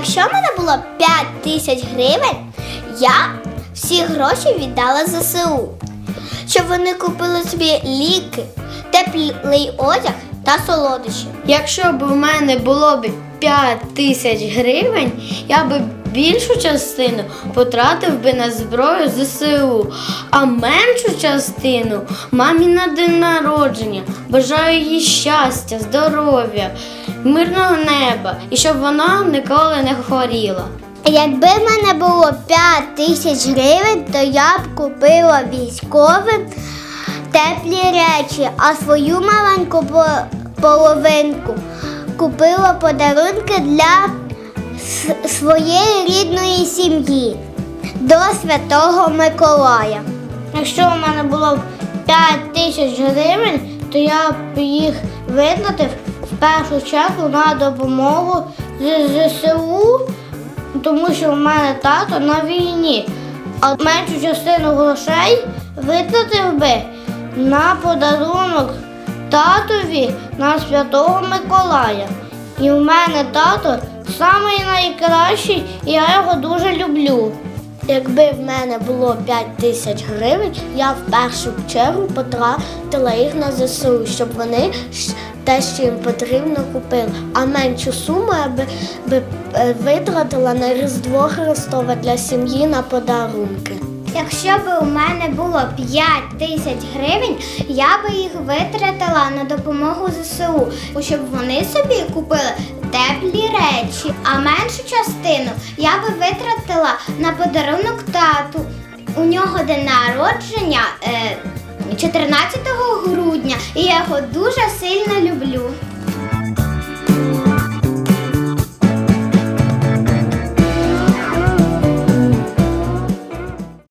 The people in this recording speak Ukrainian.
Якщо в мене було 5 тисяч гривень, я всі гроші віддала ЗСУ, щоб вони купили собі ліки, теплий одяг та солодощі. Якщо б у мене було б 5 тисяч гривень, я би більшу частину потратив би на зброю ЗСУ, а меншу частину мамі на день народження. Бажаю їй щастя, здоров'я, мирного неба і щоб вона ніколи не хворіла. Якби в мене було 5 тисяч гривень, то я б купила військовим теплі речі, а свою маленьку половинку купила подарунки для своєї рідної сім'ї до Святого Миколая. Якщо в мене було 5 тисяч гривень, то я б їх витратив в першу чергу на допомогу з ЗСУ тому що в мене тато на війні, а меншу частину грошей витратив би на подарунок татові на Святого Миколая. І в мене тато самий найкращий, і я його дуже люблю. Якби в мене було 5 тисяч гривень, я в першу чергу потратила їх на ЗСУ, щоб вони те, що їм потрібно, купили. А меншу суму я би, би е, витратила на Різдво Христове для сім'ї на подарунки. Якщо б у мене було 5 тисяч гривень, я би їх витратила на допомогу ЗСУ, щоб вони собі купили теплі речі, а меншу частину я би витратила на подарунок тату. У нього день народження е, 14 грудня, і я його дуже сильно люблю.